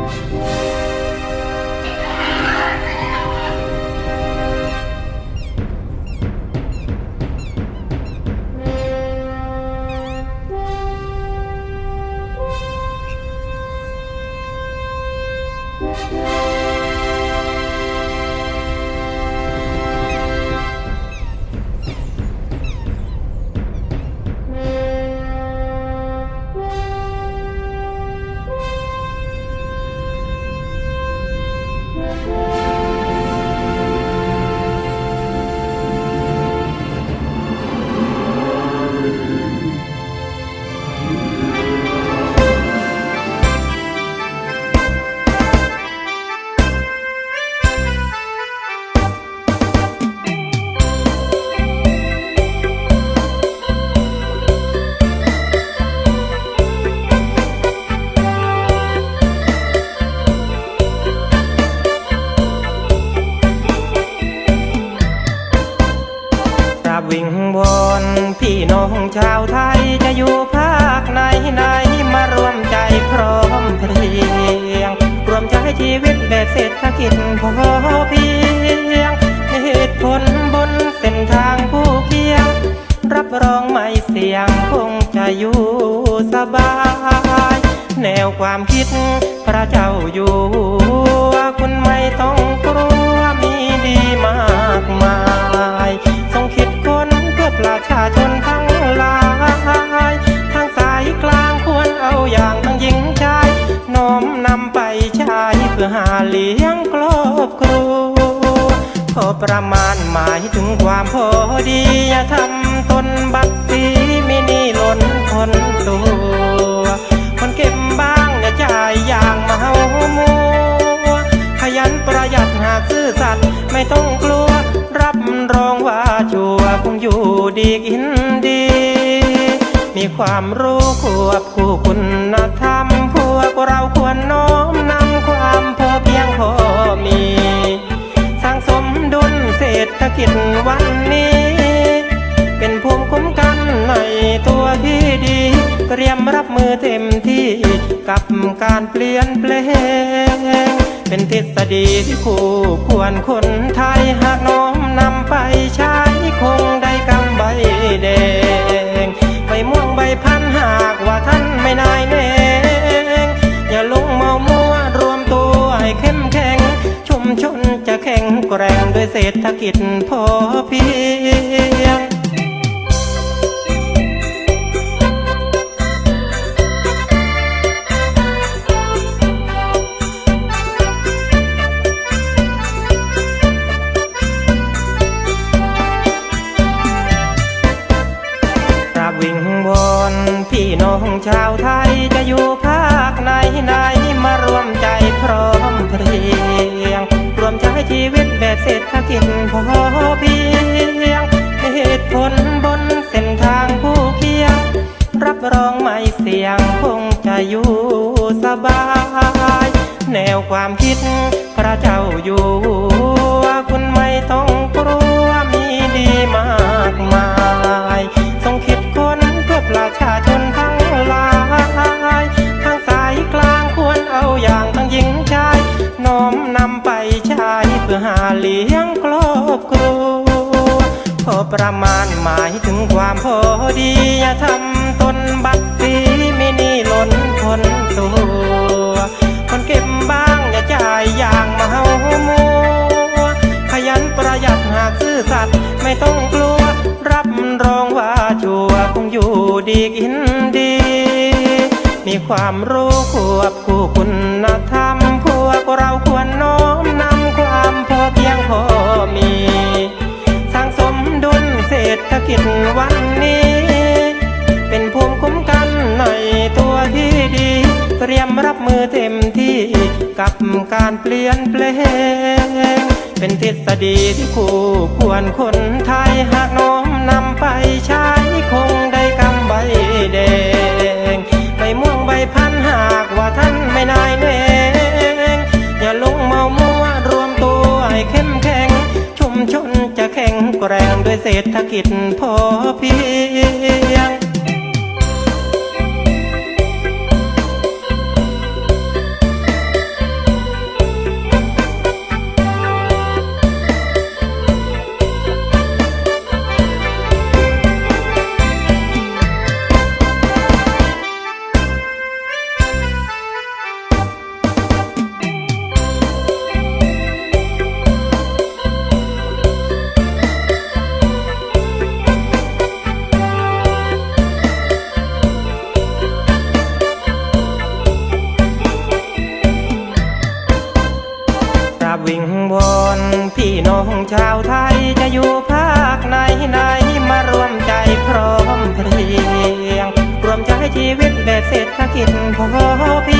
Música บวิงวอนพี่น้องชาวไทยจะอยู่ภาคไหนไหนมารวมใจพร้อมเพรียง รวมใจชีวิตแบบเศรษฐกิจพอเพียงเหตุผลบนเส้นทางผู้เพียง รับรองไม่เสี่ยงคงจะอยู่สบาย แนวความคิดพระเจ้าอยู่หัวคุณไม่ต้องกลัวมีดีมากมาย ประชาชนทั้งหลาย ทางสายกลางควรเอาอย่างทั้งหญิงชายน้อมนำไปใช้เพื่อหาเลี้ยงครอบครัวพอประมาณหมายถึงความพอดีอย่าทำตนบัตรสีมินี่ล้นคนตัวคนเก็บบ้างอย่าจ่ายอย่างเมามัวขยันประหยัดหาซื่อสัตย์ไม่ต้องกลัวรับรองว่า ดีกินดี มีความรู้ควบคู่คุณธรรม พวกเราควรน้อมนำความพอเพียงพอมี สร้างสมดุลเศรษฐกิจวันนี้ เป็นภูมิคุ้มกันในตัวที่ดี เตรียมรับมือเต็มที่กับการเปลี่ยนแปลงเป็นทฤษฎีที่คู่ควรคนไทยหากน้อมนำ จะแข็งแกร่งด้วยเศรษฐกิจพอเพียงกราบวิงวอนพี่น้องชาวไทยจะอยู่ภาคไหนไหนมารวมใจพร้อมเพรียง มใจชีวิตแบบเศรษฐกิจพอเพียงเหตุผลบนเส้นทางผู้เพียง รับรองไม่เสี่ยงคงจะอยู่สบาย แนวความคิดพระเจ้าอยู่ ประมาณหมายถึงความพอดี อย่าทำตนบัตรสีมินี่ล้นคนตัว คนเก็บบ้างอย่าจ่ายอย่างเมามัวขยันประหยัดหากซื่อสัตย์ไม่ต้องกลัว รับรองว่าชัวคงอยู่ดีกินดี มีความรู้ควบคู่คุณธรรมพวกเราควรน้อ ยมรับมือเต็มที่กับการเปลี่ยนแปลง เป็นทฤษฎีที่คู่ควรคนไทยหากน้อมนำไปใช้คงได้กำใบแดงใบม่วงใบพันหากว่าท่านไม่นายแนงอย่าลงเมามัวรวมตัวให้เข้มแข็ง ชุมชนจะแข็งแกร่งด้วยเศรษฐกิจพอเพียง วอนพี่น้องชาวไทยจะอยู่ภาคไหนไหนมารวมใจพร้อมเพรียง รวมใจชีวิตแบบเศรษฐกิจพอเพียง